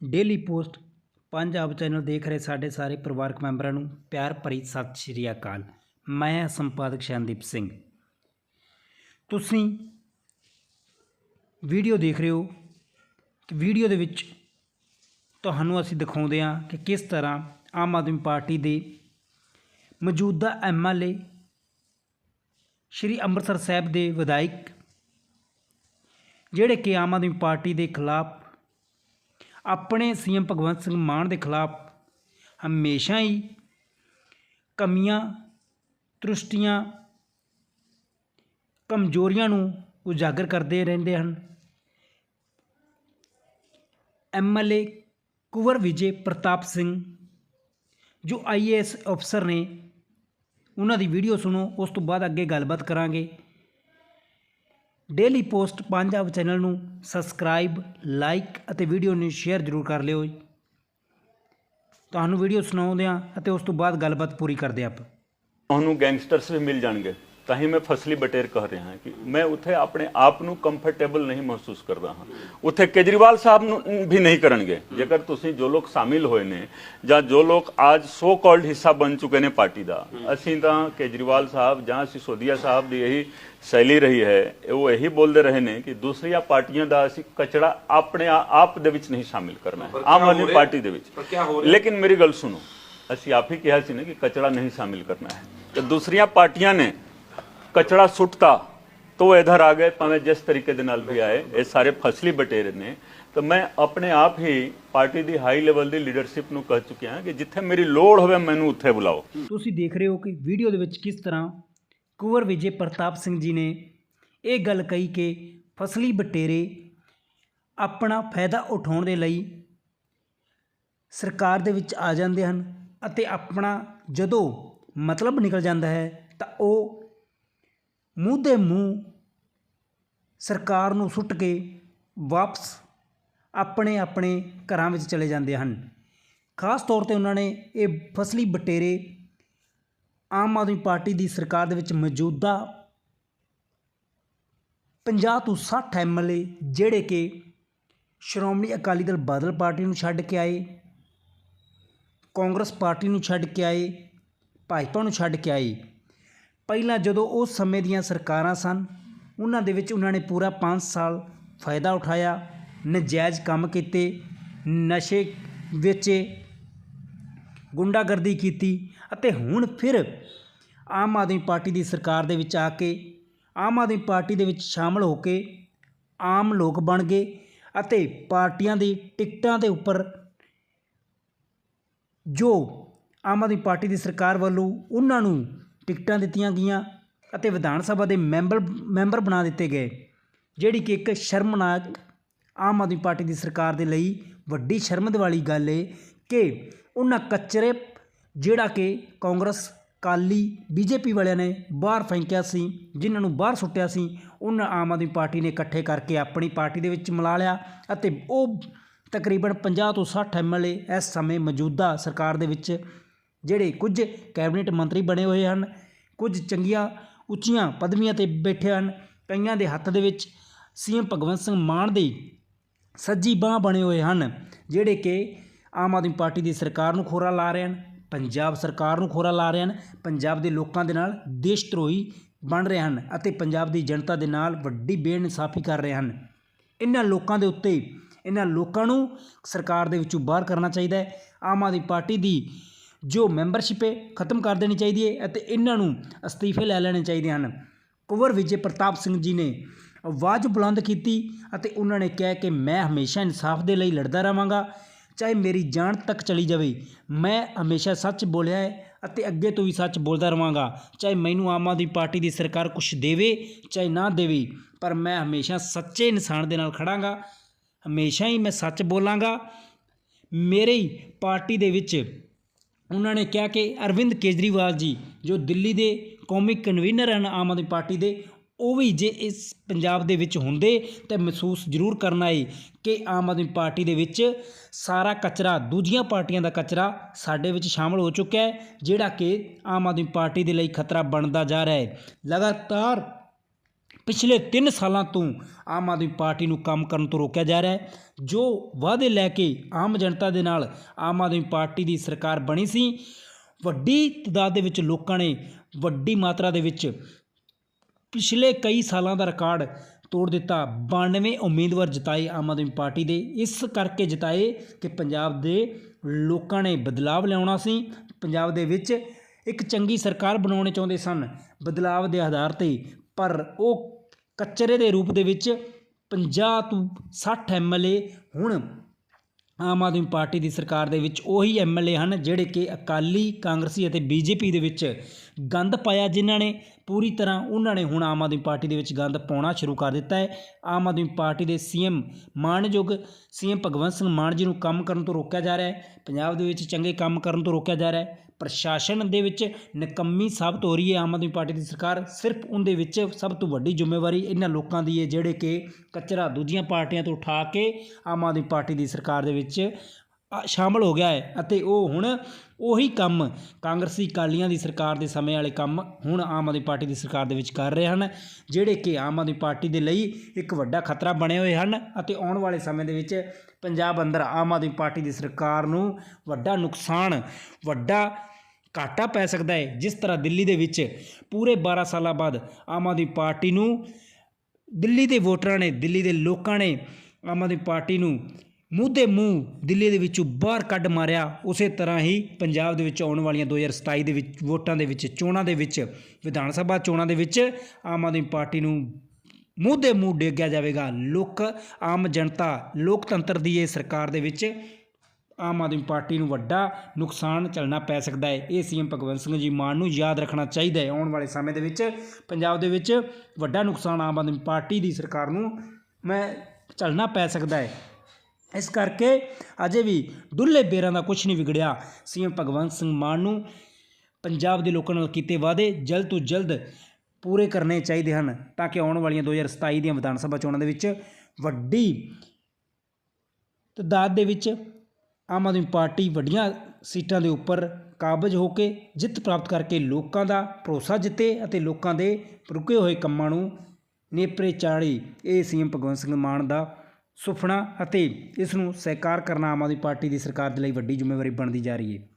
Daily post Punjab channel ਦੇਖ ਰਹੇ ਸਾਡੇ ਸਾਰੇ ਪਰਿਵਾਰਕ ਮੈਂਬਰਾਂ ਨੂੰ, ਪਿਆਰ ਭਰੀ ਸਤਿ ਸ਼੍ਰੀ ਅਕਾਲ। ਮੈਂ ਸੰਪਾਦਕ ਸ਼ਾਨਦੀਪ ਸਿੰਘ। ਤੁਸੀਂ ਵੀਡੀਓ ਦੇਖ ਰਹੇ ਹੋ ਕਿ ਵੀਡੀਓ ਦੇ ਵਿੱਚ ਤੁਹਾਨੂੰ ਅਸੀਂ ਦਿਖਾਉਂਦੇ ਹਾਂ ਕਿ ਕਿਸ ਤਰ੍ਹਾਂ ਆਮ ਆਦਮੀ ਪਾਰਟੀ ਦੇ ਮੌਜੂਦਾ ਐਮਐਲਏ ਸ਼੍ਰੀ ਅੰਮ੍ਰਿਤਸਰ ਸਾਹਿਬ ਦੇ ਵਿਧਾਇਕ, ਜਿਹੜੇ ਕਿ ਆਮ ਆਦਮੀ ਪਾਰਟੀ ਦੇ ਖਿਲਾਫ ਆਪਣੇ ਸੀਐਮ ਭਗਵੰਤ ਸਿੰਘ ਮਾਨ ਦੇ ਖਿਲਾਫ ਹਮੇਸ਼ਾ ਹੀ ਕਮੀਆਂ, ਤਰੁਸ਼ਟੀਆਂ, ਕਮਜ਼ੋਰੀਆਂ ਨੂੰ ਉਜਾਗਰ ਕਰਦੇ ਰਹਿੰਦੇ ਹਨ। ਐਮਐਲਏ ਕੁਵਰ ਵਿਜੇ ਪ੍ਰਤਾਪ ਸਿੰਘ, ਜੋ ਆਈਏਐਸ ਅਫਸਰ ਨੇ, ਉਹਨਾਂ ਦੀ ਵੀਡੀਓ ਸੁਣੋ, ਉਸ ਤੋਂ ਬਾਅਦ ਅੱਗੇ ਗੱਲਬਾਤ ਕਰਾਂਗੇ। ਡੇਲੀ ਪੋਸਟ ਪੰਜਾਬ ਚੈਨਲ ਨੂੰ ਸਬਸਕ੍ਰਾਈਬ ਲਾਈਕ ਅਤੇ ਵੀਡੀਓ ਨੂੰ ਸ਼ੇਅਰ ਜ਼ਰੂਰ ਕਰ ਲਿਓ ਜੀ। ਤੁਹਾਨੂੰ ਵੀਡੀਓ ਸੁਣਾਉਂਦੇ ਹਾਂ ਅਤੇ ਉਸ ਤੋਂ ਬਾਅਦ ਗੱਲਬਾਤ ਪੂਰੀ ਕਰਦੇ ਹਾਂ ਆਪਾਂ। ਉਹਨੂੰ ਗੈਂਗਸਟਰਸ ਵੀ ਮਿਲ ਜਾਣਗੇ। ਤਾਂ ਹੀ ਮੈਂ ਫਸਲੀ ਬਟੇਰ ਕਹਿ ਰਿਹਾ ਹਾਂ ਕਿ ਮੈਂ ਉੱਥੇ ਆਪਣੇ ਆਪ ਨੂੰ ਕੰਫਰਟੇਬਲ ਨਹੀਂ ਮਹਿਸੂਸ ਕਰਦਾ ਹਾਂ। ਉੱਥੇ ਕੇਜਰੀਵਾਲ ਸਾਹਿਬ ਨੂੰ ਵੀ ਨਹੀਂ ਕਰਨਗੇ। ਜੇਕਰ ਤੁਸੀਂ ਜੋ ਲੋਕ ਸ਼ਾਮਿਲ ਹੋਏ ਨੇ ਜਾਂ ਜੋ ਲੋਕ ਅੱਜ ਸੋ ਕਾਲਡ ਹਿੱਸਾ ਬਣ ਚੁੱਕੇ ਨੇ ਪਾਰਟੀ ਦਾ ਅਸੀਂ ਤਾਂ ਕੇਜਰੀਵਾਲ ਸਾਹਿਬ ਜਾਂ ਸਿਸੋਦੀਆ ਸਾਹਿਬ ਦੀ ਇਹੀ ਸ਼ੈਲੀ ਰਹੀ ਹੈ ਉਹ ਇਹੀ ਬੋਲਦੇ ਰਹੇ ਨੇ ਕਿ ਦੂਸਰੀਆਂ ਪਾਰਟੀਆਂ ਦਾ ਅਸੀਂ ਕਚੜਾ ਆਪਣੇ ਆਪ ਦੇ ਵਿੱਚ ਨਹੀਂ ਸ਼ਾਮਿਲ ਕਰਨਾ ਆਮ ਆਦਮੀ ਪਾਰਟੀ ਦੇ ਵਿੱਚ। ਲੇਕਿਨ ਮੇਰੀ ਗੱਲ ਸੁਣੋ ਅਸੀਂ ਆਪ ਹੀ ਕਿਹਾ ਸੀ ਨਾ ਕਿ ਕਚੜਾ ਨਹੀਂ ਸ਼ਾਮਿਲ ਕਰਨਾ ਹੈ। ਤੇ ਦੂਸਰੀਆਂ ਪਾਰਟੀਆਂ ਨੇ ਕਚੜਾ ਸੁੱਟਤਾ ਤੋ ਇਧਰ ਆ ਗਏ, ਭਾਵੇਂ ਜਿਸ ਤਰੀਕੇ ਦੇ ਨਾਲ ਵੀ ਆਏ, ਇਹ ਸਾਰੇ ਫਸਲੀ ਬਟੇਰੇ ਨੇ। ਤਾਂ ਮੈਂ ਆਪਣੇ ਆਪ ਹੀ ਪਾਰਟੀ ਦੀ ਹਾਈ ਲੈਵਲ ਦੀ ਲੀਡਰਸ਼ਿਪ ਨੂੰ ਕਹਿ ਚੁੱਕਿਆ ਹਾਂ ਕਿ ਜਿੱਥੇ ਮੇਰੀ ਲੋੜ ਹੋਵੇ ਮੈਨੂੰ ਉੱਥੇ ਬੁਲਾਓ। ਤੁਸੀਂ ਦੇਖ ਰਹੇ ਹੋ ਕਿ ਵੀਡੀਓ ਦੇ ਵਿੱਚ ਕਿਸ ਤਰ੍ਹਾਂ ਕੁਵਰ ਵਿਜੇ ਪ੍ਰਤਾਪ ਸਿੰਘ ਜੀ ਨੇ ਇਹ ਗੱਲ ਕਹੀ ਕਿ ਫਸਲੀ ਬਟੇਰੇ ਆਪਣਾ ਫਾਇਦਾ ਉਠਾਉਣ ਦੇ ਲਈ ਸਰਕਾਰ ਦੇ ਵਿੱਚ ਆ ਜਾਂਦੇ ਹਨ ਅਤੇ ਆਪਣਾ ਜਦੋਂ ਮਤਲਬ ਨਿਕਲ ਜਾਂਦਾ ਹੈ ਤਾਂ ਉਹ ਮੂੰਹ ਦੇ ਮੂੰਹ ਸਰਕਾਰ ਨੂੰ ਸੁੱਟ ਕੇ ਵਾਪਸ ਆਪਣੇ ਆਪਣੇ ਘਰਾਂ ਵਿੱਚ ਚਲੇ ਜਾਂਦੇ ਹਨ। ਖਾਸ ਤੌਰ ਤੇ ਉਹਨਾਂ ਨੇ ਇਹ ਫਸਲੀ ਬਟੇਰੇ ਆਮ ਆਦਮੀ ਪਾਰਟੀ ਦੀ ਸਰਕਾਰ ਦੇ ਵਿੱਚ ਮੌਜੂਦਾ 50 ਤੋਂ 60 ਐਮਐਲਏ ਜਿਹੜੇ ਕਿ ਸ਼੍ਰੋਮਣੀ ਅਕਾਲੀ ਦਲ ਬਾਦਲ ਪਾਰਟੀ ਨੂੰ ਛੱਡ ਕੇ ਆਏ, ਕਾਂਗਰਸ ਪਾਰਟੀ ਨੂੰ ਛੱਡ ਕੇ ਆਏ, ਭਾਜਪਾ ਨੂੰ ਛੱਡ ਕੇ ਆਏ ਪਹਿਲਾਂ ਜਦੋਂ ਉਸ ਸਮੇਂ ਦੀਆਂ ਸਰਕਾਰਾਂ ਸਨ, ਉਹਨਾਂ ਦੇ ਵਿੱਚ ਉਹਨਾਂ ਨੇ ਪੂਰਾ 5 ਸਾਲ ਫਾਇਦਾ ਉਠਾਇਆ, ਨਜਾਇਜ਼ ਕੰਮ ਕੀਤੇ, ਨਸ਼ੇ ਵੇਚੇ, ਗੁੰਡਾਗਰਦੀ ਕੀਤੀ ਅਤੇ ਹੁਣ ਫਿਰ ਆਮ ਆਦਮੀ ਪਾਰਟੀ ਦੀ ਸਰਕਾਰ ਦੇ ਵਿੱਚ ਆ ਕੇ, ਆਮ ਆਦਮੀ ਪਾਰਟੀ ਦੇ ਵਿੱਚ ਸ਼ਾਮਲ ਹੋ ਕੇ ਆਮ ਲੋਕ ਬਣ ਗਏ ਅਤੇ ਪਾਰਟੀਆਂ ਦੀ ਟਿਕਟਾਂ ਦੇ ਉੱਪਰ ਜੋ ਆਮ ਆਦਮੀ ਪਾਰਟੀ ਦੀ ਸਰਕਾਰ ਵੱਲੋਂ ਉਹਨਾਂ ਨੂੰ ਟਿਕਟਾਂ ਦਿੱਤੀਆਂ ਗਈਆਂ ਅਤੇ ਵਿਧਾਨ ਸਭਾ ਦੇ ਮੈਂਬਰ ਮੈਂਬਰ ਬਣਾ ਦਿੱਤੇ ਗਏ, ਜਿਹੜੀ ਕਿ ਇੱਕ ਸ਼ਰਮਨਾਕ ਆਮ ਆਦਮੀ ਪਾਰਟੀ ਦੀ ਸਰਕਾਰ ਦੇ ਲਈ ਵੱਡੀ ਸ਼ਰਮਦ ਵਾਲੀ ਗੱਲ ਏ ਕਿ ਉਹਨਾਂ ਕਚਰੇ ਜਿਹੜਾ ਕਿ ਕਾਂਗਰਸ ਕਾਲੀ ਬੀਜੇਪੀ ਵਾਲਿਆਂ ਨੇ ਬਾਹਰ ਫੈਂਕਿਆ ਸੀ, ਜਿਨ੍ਹਾਂ ਨੂੰ ਬਾਹਰ ਸੁੱਟਿਆ ਸੀ, ਉਹਨਾਂ ਆਮ ਆਦਮੀ ਪਾਰਟੀ ਨੇ ਇਕੱਠੇ ਕਰਕੇ ਆਪਣੀ ਪਾਰਟੀ ਦੇ ਵਿੱਚ ਮਿਲਾ ਲਿਆ ਅਤੇ ਉਹ ਤਕਰੀਬਨ 50 ਤੋਂ 60 ਐਮਐਲਏ ਇਸ ਸਮੇਂ ਮੌਜੂਦਾ ਸਰਕਾਰ ਦੇ ਵਿੱਚ ਜਿਹੜੇ ਕੁਝ ਕੈਬਨਿਟ ਮੰਤਰੀ ਬਣੇ ਹੋਏ ਹਨ, ਕੁਝ ਚੰਗੀਆਂ, ਉੱਚੀਆਂ ਪਦਵੀਆਂ ਤੇ ਬੈਠੇ ਹਨ, ਕਈਆਂ ਦੇ ਹੱਥ ਦੇ ਵਿੱਚ ਸੀਐਮ ਭਗਵੰਤ ਸਿੰਘ ਮਾਨ ਦੀ ਸੱਜੀ ਬਾਹ ਬਣੇ ਹੋਏ ਹਨ, ਜਿਹੜੇ ਕਿ ਆਮ ਆਦਮੀ ਪਾਰਟੀ ਦੀ ਸਰਕਾਰ ਨੂੰ ਖੋਰਾ ਲਾ ਰਹੇ ਹਨ, ਪੰਜਾਬ ਸਰਕਾਰ ਨੂੰ ਖੋਰਾ ਲਾ ਰਹੇ ਹਨ, ਪੰਜਾਬ ਦੇ ਲੋਕਾਂ ਦੇ ਨਾਲ ਦੇਸ਼ ਧਰੋਹੀ ਬਣ ਰਹੇ ਹਨ ਅਤੇ ਪੰਜਾਬ ਦੀ ਜਨਤਾ ਦੇ ਨਾਲ ਵੱਡੀ ਬੇਇਨਸਾਫੀ ਕਰ ਰਹੇ ਹਨ। ਇਹਨਾਂ ਲੋਕਾਂ ਦੇ ਉੱਤੇ, ਇਹਨਾਂ ਲੋਕਾਂ ਨੂੰ ਸਰਕਾਰ ਦੇ ਵਿੱਚੋਂ ਬਾਹਰ ਕਰਨਾ ਚਾਹੀਦਾ ਹੈ। ਆਮ ਆਦਮੀ ਪਾਰਟੀ ਦੀ ਜੋ ਮੈਂਬਰਸ਼ਿਪ ਹੈ ਖਤਮ ਕਰ ਦੇਣੀ ਚਾਹੀਦੀ ਹੈ ਅਤੇ ਇਹਨਾਂ ਨੂੰ ਅਸਤੀਫੇ ਲੈ ਲੈਣੇ ਚਾਹੀਦੇ ਹਨ। ਕੁੰਵਰ ਵਿਜੇ ਪ੍ਰਤਾਪ ਸਿੰਘ ਜੀ ਨੇ ਆਵਾਜ਼ ਬੁਲੰਦ ਕੀਤੀ ਅਤੇ ਉਹਨਾਂ ਨੇ ਕਿਹਾ ਕਿ ਮੈਂ ਹਮੇਸ਼ਾ ਇਨਸਾਫ ਦੇ ਲਈ ਲੜਦਾ ਰਹਾਂਗਾ। ਚਾਹੇ ਮੇਰੀ ਜਾਨ ਤੱਕ ਚਲੀ ਜਾਵੇ, ਮੈਂ ਹਮੇਸ਼ਾ ਸੱਚ ਬੋਲਿਆ ਹੈ ਅਤੇ ਅੱਗੇ ਤੋਂ ਵੀ ਸੱਚ ਬੋਲਦਾ ਰਹਾਂਗਾ। ਚਾਹੇ ਮੈਨੂੰ ਆਮ ਆਦਮੀ ਪਾਰਟੀ ਦੀ ਸਰਕਾਰ ਕੁਝ ਦੇਵੇ ਚਾਹੇ ਨਾ ਦੇਵੇ, ਪਰ ਮੈਂ ਹਮੇਸ਼ਾ ਸੱਚੇ ਇਨਸਾਨ ਦੇ ਨਾਲ ਖੜਾਂਗਾ। ਹਮੇਸ਼ਾ ਹੀ ਮੈਂ ਸੱਚ ਬੋਲਾਂਗਾ। ਮੇਰੇ ਪਾਰਟੀ ਦੇ ਵਿੱਚ ਉਹਨਾਂ ਨੇ ਕਿਹਾ ਕਿ ਅਰਵਿੰਦ ਕੇਜਰੀਵਾਲ ਜੀ, ਜੋ ਦਿੱਲੀ ਦੇ ਕੌਮੀ ਕਨਵੀਨਰ ਹਨ ਆਮ ਆਦਮੀ ਪਾਰਟੀ ਦੇ, ਉਹ ਵੀ ਜੇ ਇਸ ਪੰਜਾਬ ਦੇ ਵਿੱਚ ਹੁੰਦੇ ਤਾਂ ਮਹਿਸੂਸ ਜ਼ਰੂਰ ਕਰਨਾ ਏ ਕਿ ਆਮ ਆਦਮੀ ਪਾਰਟੀ ਦੇ ਵਿੱਚ ਸਾਰਾ ਕਚਰਾ, ਦੂਜੀਆਂ ਪਾਰਟੀਆਂ ਦਾ ਕਚਰਾ ਸਾਡੇ ਵਿੱਚ ਸ਼ਾਮਲ ਹੋ ਚੁੱਕਿਆ ਹੈ, ਜਿਹੜਾ ਕਿ ਆਮ ਆਦਮੀ ਪਾਰਟੀ ਦੇ ਲਈ ਖਤਰਾ ਬਣਦਾ ਜਾ ਰਿਹਾ ਹੈ। ਲਗਾਤਾਰ ਪਿਛਲੇ 3 ਸਾਲਾਂ ਤੋਂ ਆਮ ਆਦਮੀ ਪਾਰਟੀ ਨੂੰ ਕੰਮ ਕਰਨ ਤੋਂ ਰੋਕਿਆ ਜਾ ਰਿਹਾ ਹੈ। ਜੋ ਵਾਅਦੇ ਲੈ ਕੇ ਆਮ ਜਨਤਾ ਦੇ ਨਾਲ ਆਮ ਆਦਮੀ ਪਾਰਟੀ ਦੀ ਸਰਕਾਰ ਬਣੀ ਸੀ, ਵੱਡੀ ਤਦਾਦ ਦੇ ਵਿੱਚ ਲੋਕਾਂ ਨੇ ਵੱਡੀ ਮਾਤਰਾ ਦੇ ਵਿੱਚ ਪਿਛਲੇ ਕਈ ਸਾਲਾਂ ਦਾ ਰਿਕਾਰਡ ਤੋੜ ਦਿੱਤਾ। 92 ਉਮੀਦਵਾਰ ਜਿਤਾਏ ਆਮ ਆਦਮੀ ਪਾਰਟੀ ਦੇ। ਇਸ ਕਰਕੇ ਜਿਤਾਏ ਕਿ ਪੰਜਾਬ ਦੇ ਲੋਕਾਂ ਨੇ ਬਦਲਾਵ ਲਿਆਉਣਾ ਸੀ। ਪੰਜਾਬ ਦੇ ਵਿੱਚ ਇੱਕ ਚੰਗੀ ਸਰਕਾਰ ਬਣਾਉਣੇ ਚਾਹੁੰਦੇ ਸਨ। ਬਦਲਾਵ ਦੇ ਆਧਾਰ ਤੇ ਪਰ ਉਹ ਕਚਰੇ ਦੇ ਰੂਪ ਦੇ ਵਿੱਚ 50 ਤੋਂ 60 ਐਮਐਲਏ ਹੁਣ ਆਮ ਆਦਮੀ ਪਾਰਟੀ ਦੀ ਸਰਕਾਰ ਦੇ ਵਿੱਚ ਉਹੀ ਐਮਐਲਏ ਹਨ ਜਿਹੜੇ ਕਿ ਅਕਾਲੀ, ਕਾਂਗਰਸੀ ਅਤੇ ਬੀਜੇਪੀ ਦੇ ਵਿੱਚ ਗੰਦ ਪਾਇਆ ਜਿਨ੍ਹਾਂ ਨੇ। ਪੂਰੀ ਤਰ੍ਹਾਂ ਉਹਨਾਂ ਨੇ ਹੁਣ ਆਮ ਆਦਮੀ ਪਾਰਟੀ ਦੇ ਵਿੱਚ ਗੰਦ ਪਾਉਣਾ ਸ਼ੁਰੂ ਕਰ ਦਿੱਤਾ ਹੈ। ਆਮ ਆਦਮੀ ਪਾਰਟੀ ਦੇ ਸੀਐਮ ਮਾਨਯੋਗ ਸੀਐਮ ਭਗਵੰਤ ਸਿੰਘ ਮਾਨ ਜੀ ਨੂੰ ਕੰਮ ਕਰਨ ਤੋਂ ਰੋਕਿਆ ਜਾ ਰਿਹਾ ਹੈ। ਪੰਜਾਬ ਦੇ ਵਿੱਚ ਚੰਗੇ ਕੰਮ ਕਰਨ ਤੋਂ ਰੋਕਿਆ ਜਾ ਰਿਹਾ ਹੈ। ਪ੍ਰਸ਼ਾਸਨ ਦੇ ਵਿੱਚ ਨਿਕੰਮੀ ਸਾਬਤ ਹੋ ਰਹੀ ਹੈ ਆਮ ਆਦਮੀ ਪਾਰਟੀ ਦੀ ਸਰਕਾਰ। ਸਿਰਫ ਉਹਦੇ ਵਿੱਚ ਸਭ ਤੋਂ ਵੱਡੀ ਜ਼ਿੰਮੇਵਾਰੀ ਇਹਨਾਂ ਲੋਕਾਂ ਦੀ ਹੈ, ਜਿਹੜੇ ਕਿ ਕਚਰਾ ਦੂਜੀਆਂ ਪਾਰਟੀਆਂ ਤੋਂ ਉਠਾ ਕੇ ਆਮ ਆਦਮੀ ਪਾਰਟੀ ਦੀ ਸਰਕਾਰ ਦੇ ਵਿੱਚ ਆ- ਸ਼ਾਮਲ ਹੋ ਗਿਆ ਹੈ ਅਤੇ ਉਹ ਹੁਣ ਉਹੀ ਕੰਮ ਕਾਂਗਰਸੀ ਕਾਲੀਆਂ ਦੀ ਸਰਕਾਰ ਦੇ ਸਮੇਂ ਵਾਲੇ ਕੰਮ ਹੁਣ ਆਮ ਆਦਮੀ ਪਾਰਟੀ ਦੀ ਸਰਕਾਰ ਦੇ ਵਿੱਚ ਕਰ ਰਹੇ ਹਨ, ਜਿਹੜੇ ਕਿ ਆਮ ਆਦਮੀ ਪਾਰਟੀ ਦੇ ਲਈ ਇੱਕ ਵੱਡਾ ਖਤਰਾ ਬਣੇ ਹੋਏ ਹਨ ਅਤੇ ਆਉਣ ਵਾਲੇ ਸਮੇਂ ਦੇ ਵਿੱਚ ਪੰਜਾਬ ਅੰਦਰ ਆਮ ਆਦਮੀ ਪਾਰਟੀ ਦੀ ਸਰਕਾਰ ਨੂੰ ਵੱਡਾ ਨੁਕਸਾਨ, ਵੱਡਾ ਘਾਟਾ ਪੈ ਸਕਦਾ ਹੈ। ਜਿਸ ਤਰ੍ਹਾਂ ਦਿੱਲੀ ਦੇ ਵਿੱਚ ਪੂਰੇ 12 ਸਾਲਾਂ ਬਾਅਦ ਆਮ ਆਦਮੀ ਪਾਰਟੀ ਨੂੰ ਦਿੱਲੀ ਦੇ ਵੋਟਰਾਂ ਨੇ, ਦਿੱਲੀ ਦੇ ਲੋਕਾਂ ਨੇ ਆਮ ਆਦਮੀ ਪਾਰਟੀ ਨੂੰ ਮੂੰਹ ਦੇ ਮੂੰਹ ਦਿੱਲੀ ਦੇ ਵਿੱਚੋਂ ਬਾਹਰ ਕੱਢ ਮਾਰਿਆ, ਉਸੇ ਤਰ੍ਹਾਂ ਹੀ ਪੰਜਾਬ ਦੇ ਵਿੱਚ ਆਉਣ ਵਾਲੀਆਂ 2027 ਦੇ ਵਿੱਚ ਵੋਟਾਂ ਦੇ ਵਿੱਚ, ਚੋਣਾਂ ਦੇ ਵਿੱਚ, ਵਿਧਾਨ ਸਭਾ ਚੋਣਾਂ ਦੇ ਵਿੱਚ ਆਮ ਆਦਮੀ ਪਾਰਟੀ ਨੂੰ ਮੂੰਹ ਦੇ ਮੂੰਹ ਡੇਗਿਆ ਜਾਵੇਗਾ। ਲੋਕ, ਆਮ ਜਨਤਾ, ਲੋਕਤੰਤਰ ਦੀ ਇਹ ਸਰਕਾਰ ਦੇ ਵਿੱਚ ਆਮ ਆਦਮੀ ਪਾਰਟੀ ਨੂੰ ਵੱਡਾ ਨੁਕਸਾਨ ਝੱਲਣਾ ਪੈ ਸਕਦਾ ਹੈ। ਇਹ ਸੀਐਮ ਭਗਵੰਤ ਸਿੰਘ ਜੀ ਮਾਨ ਨੂੰ ਯਾਦ ਰੱਖਣਾ ਚਾਹੀਦਾ ਹੈ। ਆਉਣ ਵਾਲੇ ਸਮੇਂ ਦੇ ਵਿੱਚ ਪੰਜਾਬ ਦੇ ਵਿੱਚ ਵੱਡਾ ਨੁਕਸਾਨ ਆਮ ਆਦਮੀ ਪਾਰਟੀ ਦੀ ਸਰਕਾਰ ਨੂੰ ਮੈਂ ਝੱਲਣਾ ਪੈ ਸਕਦਾ ਹੈ। ਇਸ ਕਰਕੇ ਅਜੇ ਵੀ ਡੁੱਲੇ ਬੇਰਾਂ ਦਾ ਕੁਝ ਨਹੀਂ ਵਿਗੜਿਆ। ਸੀਐਮ ਭਗਵੰਤ ਸਿੰਘ ਮਾਨ ਨੂੰ ਪੰਜਾਬ ਦੇ ਲੋਕਾਂ ਨਾਲ ਕੀਤੇ ਵਾਅਦੇ ਜਲਦ ਤੋਂ ਜਲਦ ਪੂਰੇ ਕਰਨੇ ਚਾਹੀਦੇ ਹਨ ਤਾਂ ਕਿ ਆਉਣ ਵਾਲੀਆਂ 2027 ਦੀਆਂ ਵਿਧਾਨ ਸਭਾ ਚੋਣਾਂ ਦੇ ਵਿੱਚ ਵੱਡੀ ਤਦਾਦ ਦੇ ਵਿੱਚ ਆਮ ਆਦਮੀ ਪਾਰਟੀ ਵੱਡੀਆਂ ਸੀਟਾਂ ਦੇ ਉੱਪਰ ਕਾਬਜ ਹੋ ਕੇ ਜਿੱਤ ਪ੍ਰਾਪਤ ਕਰਕੇ ਲੋਕਾਂ ਦਾ ਭਰੋਸਾ ਜਿੱਤੇ ਅਤੇ ਲੋਕਾਂ ਦੇ ਰੁਕੇ ਹੋਏ ਕੰਮਾਂ ਨੂੰ ਨੇਪਰੇ ਚਾੜੀ। ਇਹ ਸੀਐਮ ਭਗਵੰਤ ਸਿੰਘ ਮਾਨ ਦਾ ਸੁਪਨਾ ਅਤੇ ਇਸ ਨੂੰ ਸਾਕਾਰ ਕਰਨਾ ਆਮ ਆਦਮੀ ਪਾਰਟੀ ਦੀ ਸਰਕਾਰ ਦੇ ਲਈ ਵੱਡੀ ਜ਼ਿੰਮੇਵਾਰੀ ਬਣਦੀ ਜਾ ਰਹੀ ਹੈ।